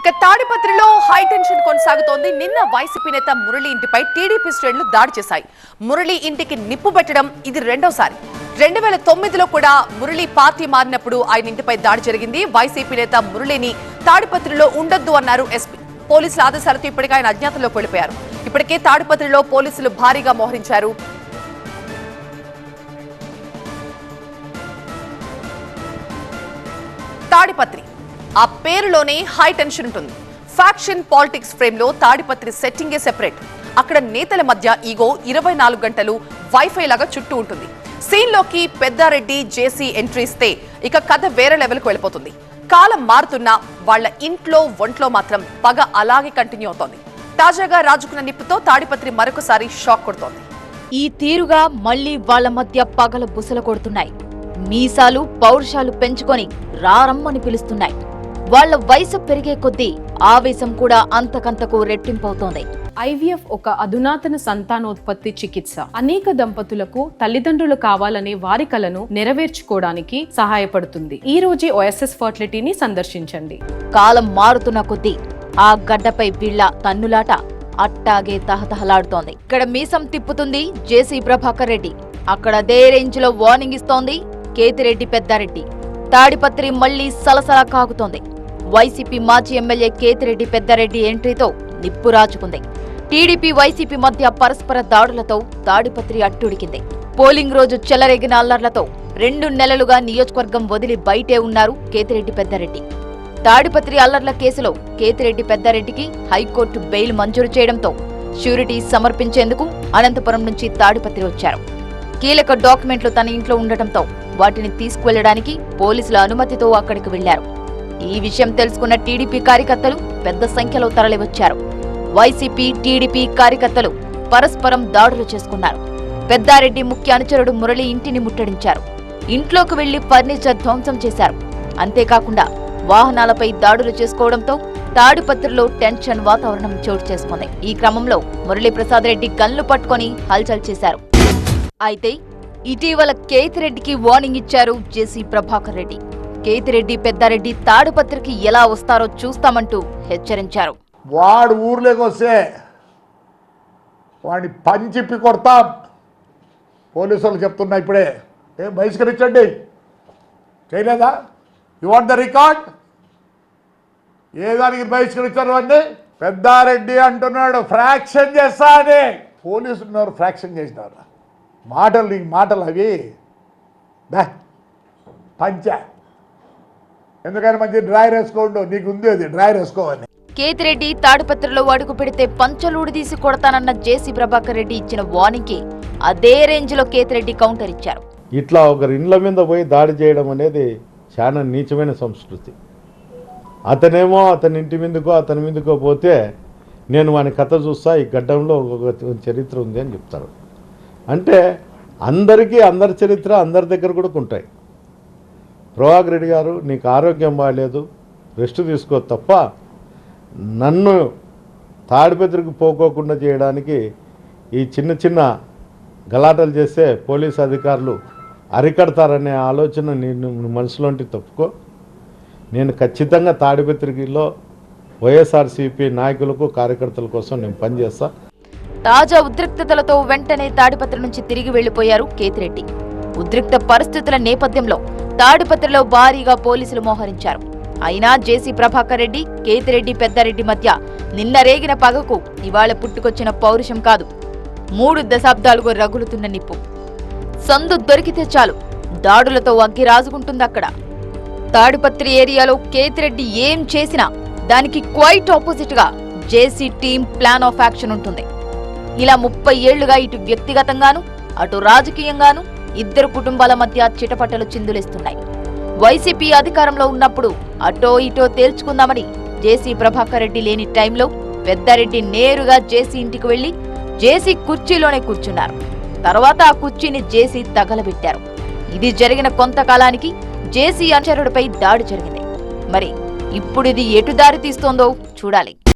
ఇక తాడిపత్రిలో high tension కొనసాగుతోంది. నిన్న వైసీపీ నేత మురళి ఇంటిపై టీడీపీ శ్రేణులు దాడి చేశాయి. మురళి ఇంటికి నిప్పు పెట్టడం ఇది రెండోసారి. రెండు వేల తొమ్మిదిలో కూడా మురళి పార్టీ మారినప్పుడు ఆయన ఇంటిపై దాడి జరిగింది. వైసీపీ నేత మురళిని తాడిపత్రిలో ఉండొద్దు అన్నారు ఎస్పీ. పోలీసుల ఆదేశాలతో ఇప్పటికే ఆయన అజ్ఞాతంలోకి వెళ్ళిపోయారు. ఇప్పటికే తాడిపత్రిలో పోలీసులు భారీగా మోహరించారు. తాడిపత్రి ఆ పేరులోనే హై టెన్షన్ ఉంటుంది. ఫ్యాక్షన్ పాలిటిక్స్ ఫ్రేమ్లో తాడిపత్రి సెట్టింగే సెపరేట్. అక్కడ నేతల మధ్య ఈగో ఇరవై నాలుగు గంటలు వైఫై లాగా చుట్టూ ఉంటుంది. సీన్లోకి పెద్దారెడ్డి జేసీ ఎంట్రీ ఇస్తే ఇక కథ వేరే లెవెల్కు వెళ్ళిపోతుంది. కాలం మారుతున్నా వాళ్ళ ఇంట్లో ఒంట్లో మాత్రం పగ అలాగే కంటిన్యూ అవుతోంది. తాజాగా రాజుకున్న నిప్పుతో తాడిపత్రి మరొకసారి షాక్ కొడుతోంది. ఈ తీరుగా మళ్ళీ వాళ్ళ మధ్య పగల బుసల కొడుతున్నాయి. మీసాలు పౌరుషాలు పెంచుకొని రారమ్మని పిలుస్తున్నాయి. వాళ్ళ వయసు పెరిగే కొద్దీ ఆవేశం కూడా అంతకంతకు రెట్టింపవుతోంది. ఐవీఎఫ్ ఒక అధునాతన సంతానోత్పత్తి చికిత్స. అనేక దంపతులకు తల్లిదండ్రులు కావాలనే వారి కలను నెరవేర్చుకోవడానికి సహాయపడుతుంది. ఈ రోజే ఓఎస్ఎస్ ఫర్టిలిటీని సందర్శించండి. కాలం మారుతున్న కొద్దీ ఆ గడ్డపై వీళ్ళ తన్నులాట అట్టాగే తహతహలాడుతోంది. ఇక్కడ మీసం తిప్పుతుంది జేసీ ప్రభాకర్ రెడ్డి. అక్కడ అదే రేంజ్లో వార్నింగ్ ఇస్తోంది కేతిరెడ్డి పెద్దారెడ్డి. తాడిపత్రి మళ్ళీ సలసలా కాగుతోంది. వైసీపీ మాజీ ఎమ్మెల్యే కేతిరెడ్డి పెద్దారెడ్డి ఎంట్రీతో నిప్పు రాజుకుంది టీడీపీ వైసీపీ మధ్య పరస్పర దాడులతో తాడిపత్రి అట్టుడికింది. పోలింగ్ రోజు చెలరేగిన అల్లర్లతో రెండు నెలలుగా నియోజకవర్గం వదిలి బయటే ఉన్నారు కేతిరెడ్డి పెద్దారెడ్డి. తాడిపత్రి అల్లర్ల కేసులో కేతిరెడ్డి పెద్దారెడ్డికి హైకోర్టు బెయిల్ మంజూరు చేయడంతో షూరిటీ సమర్పించేందుకు అనంతపురం నుంచి తాడిపత్రి వచ్చారు. కీలక డాక్యుమెంట్లు తన ఇంట్లో ఉండటంతో వాటిని తీసుకువెళ్ళడానికి పోలీసుల అనుమతితో అక్కడికి వెళ్ళారు ఈ విషయం తెలుసుకున్న టీడీపీ కార్యకర్తలు పెద్ద సంఖ్యలో తరలివచ్చారు. వైసీపీ టీడీపీ కార్యకర్తలు పరస్పరం దాడులు చేసుకున్నారు. పెద్దారెడ్డి ముఖ్య అనుచరుడు మురళి ఇంటిని ముట్టడించారు. ఇంట్లోకి వెళ్ళి ఫర్నిచర్ ధ్వంసం చేశారు. అంతేకాకుండా వాహనాలపై దాడులు చేసుకోవడంతో తాడిపత్రిలో టెన్షన్ వాతావరణం చోటు చేసుకుంది. ఈ క్రమంలో మురళీప్రసాద్ రెడ్డి గన్లు పట్టుకొని హల్చల్ చేశారు. అయితే ఇటీవల కేతిరెడ్డికి వార్నింగ్ ఇచ్చారు జేసీ ప్రభాకర్ రెడ్డి. కేతిరెడ్డి పెద్దారెడ్డి తాడిపత్రికి ఎలా వస్తారో చూస్తామంటూ హెచ్చరించారు. వాడు ఊర్లోకి వస్తే వాడిని పంచిప్పి కొడతాం. పోలీసు చెప్తున్నా ఇప్పుడే. ఏం బహిష్కరించండి? చేయలేదా? యు వాంట్ ద రికార్డ్ ఏ దానికి బహిష్కరించారు అండి పెద్దారెడ్డి అంటున్నాడు ఫ్రాక్షన్ చేస్తా అని. పోలీసులు ఉన్నారు ఫ్రాక్షన్ చేసినారు. మాటలు నీకు మాటలు అవి. దా పంచ. ఎందుకని మంచి డ్రాయర్ వేసుకోండు నీకు ఉంది అది డ్రాయర్ వేసుకోవని కేతిరెడ్డి తాడిపత్రిలో అడుగు పెడితే పంచలూడి తీసి కొడతానన్న జేసీ ప్రభాకర్ రెడ్డి ఇచ్చిన వార్నింగ్కి అదే రేంజ్లో కేతిరెడ్డి కౌంటర్ ఇచ్చారు. ఇట్లా ఒకరి ఇండ్ల మీద పోయి దాడి చేయడం అనేది చాలా నీచమైన సంస్కృతి. అతనేమో అతని ఇంటి మీదకో అతని మీదకో పోతే నేను వాని కథ చూస్తా ఈ గడ్డంలో ఒక చరిత్ర ఉంది అని చెప్తారు. అంటే అందరికీ అందరి చరిత్ర అందరి దగ్గర కూడా ఉంటాయి. ప్రభాకర్ రెడ్డి గారు నీకు ఆరోగ్యం బాగాలేదు రెస్ట్ తీసుకో తప్ప నన్ను తాడిపెద్దరికి పోకోకుండా చేయడానికి ఈ చిన్న చిన్న గలాటలు చేస్తే పోలీస్ అధికారులు అరికడతారనే ఆలోచన నేను మనసులోంటి తప్పుకో. నేను ఖచ్చితంగా తాడిపత్రికలో వైఎస్ఆర్సీపీ నాయకులకు కార్యకర్తల కోసం నేను పనిచేస్తా. తాజా ఉద్రిక్తతలతో వెంటనే తాడిపత్రి నుంచి తిరిగి వెళ్ళిపోయారు కేతిరెడ్డి. ఉద్రిక్త పరిస్థితుల నేపథ్యంలో తాడిపత్రిలో భారీగా పోలీసులు మోహరించారు. అయినా జేసీ ప్రభాకర్ రెడ్డి కేతిరెడ్డి పెద్దారెడ్డి మధ్య నిన్న రేగిన పగకు ఇవాళ పుట్టుకొచ్చిన పౌరుషం కాదు. మూడు దశాబ్దాలుగా రగులుతున్న నిప్పు. సందు దొరికితే చాలు దాడులతో అగ్గి రాజుకుంటుంది అక్కడ. తాడిపత్రి ఏరియాలో కేతిరెడ్డి ఏం చేసినా దానికి క్వైట్ ఆపోజిట్గా JC team plan of action ఉంటుంది. ఇలా ముప్పై ఏళ్ళుగా ఇటు వ్యక్తిగతంగాను అటు రాజకీయంగాను ఇద్దరు కుటుంబాల మధ్య చిటపటలు చిందులేస్తున్నాయి. వైసీపీ అధికారంలో ఉన్నప్పుడు అటో ఇటో తేల్చుకుందామని జేసీ ప్రభాకర్ రెడ్డి లేని టైంలో పెద్దారెడ్డి నేరుగా జేసీ ఇంటికి వెళ్ళి జేసీ కుర్చీలోనే కూర్చున్నారు. తర్వాత ఆ కుర్చీని జేసీ తగలబెట్టారు. ఇది జరిగిన కొంతకాలానికి జేసీ అనుచరుడిపై దాడి జరిగింది. మరి ఇప్పుడు ఇది ఎటు దారి తీస్తోందో చూడాలి.